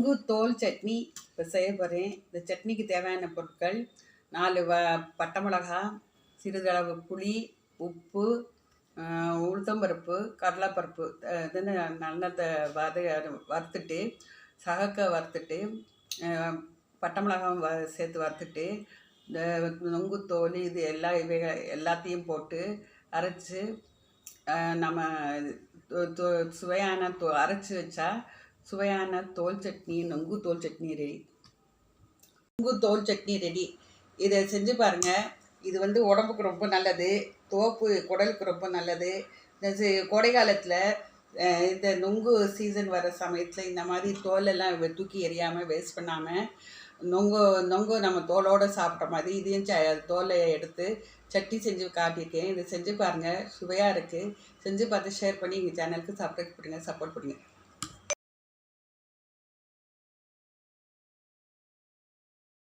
நொங்கு தோல் சட்னி. இப்போ செய்ய போகிறேன் இந்த சட்னிக்கு தேவையான பொருட்கள் நாலு வ பட்டை மிளகா சிறிதளவு புளி உப்பு உளுத்தம்பருப்பு கடலைப்பருப்பு இதுன்னு நல்லத்தை வத வறுத்துட்டு சகக்க வறுத்துட்டு பட்டை மிளகாவும் வ சேர்த்து வறுத்துட்டு இந்த நொங்கு தோல் இது எல்லா இவைகள் எல்லாத்தையும் போட்டு அரைச்சி நம்ம சுவையான தோ அரைச்சி வச்சா சுவையான தோல் சட்னி நொங்கு தோல் சட்னி ரெடி நொங்கு தோல் சட்னி ரெடி இதை செஞ்சு பாருங்கள் இது வந்து உடம்புக்கு ரொம்ப நல்லது. தோப்பு குடலுக்கு ரொம்ப நல்லது. இந்த கோடைக்காலத்தில் கோடை காலத்தில் இந்த நொங்கு சீசன் வர சமயத்தில் இந்த மாதிரி தோலெல்லாம் தூக்கி எறியாமல் வேஸ்ட் பண்ணாமல் நொங்கு நொங்கு நம்ம தோலோடு சாப்பிட்ட மாதிரி இதையும் ச தோலை எடுத்து சட்னி செஞ்சு காட்டியிருக்கேன். இதை செஞ்சு பாருங்கள் சுவையாக இருக்குது செஞ்சு பார்த்து ஷேர் பண்ணி எங்கள் சேனலுக்கு சப்ஸ்கிரைப் பண்ணுங்கள் சப்போர்ட் பண்ணுங்கள்